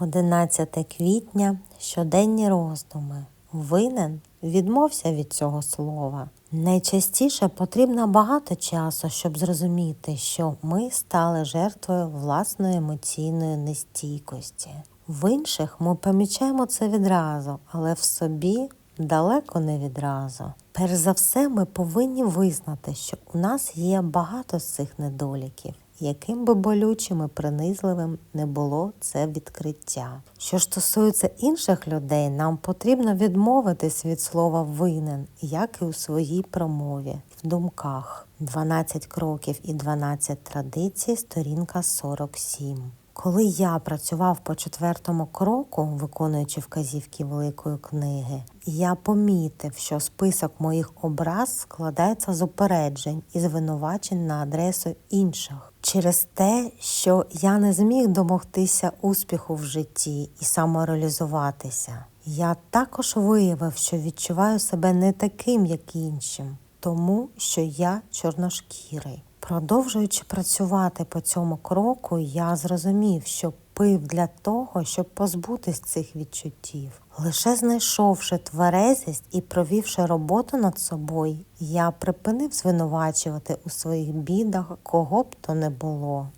11 квітня щоденні роздуми. Винен відмовся від цього слова. Найчастіше потрібно багато часу, щоб зрозуміти, що ми стали жертвою власної емоційної нестійкості. В інших ми помічаємо це відразу, але в собі далеко не відразу. Перш за все, ми повинні визнати, що у нас є багато з цих недоліків. Яким би болючим і принизливим не було це відкриття. Що ж стосується інших людей, нам потрібно відмовитись від слова винен, як і у своїй промові, в думках. 12 кроків і 12 традицій, сторінка 47. Коли я працював по четвертому кроку, виконуючи вказівки Великої книги, я помітив, що список моїх образ складається з упереджень і звинувачень на адресу інших через те, що я не зміг домогтися успіху в житті і самореалізуватися. Я також виявив, що відчуваю себе не таким, як іншим, тому що я чорношкірий. Продовжуючи працювати по цьому кроку, я зрозумів, що пив для того, щоб позбутись цих відчуттів. Лише знайшовши тверезість і провівши роботу над собою, я припинив звинувачувати у своїх бідах кого б то не було.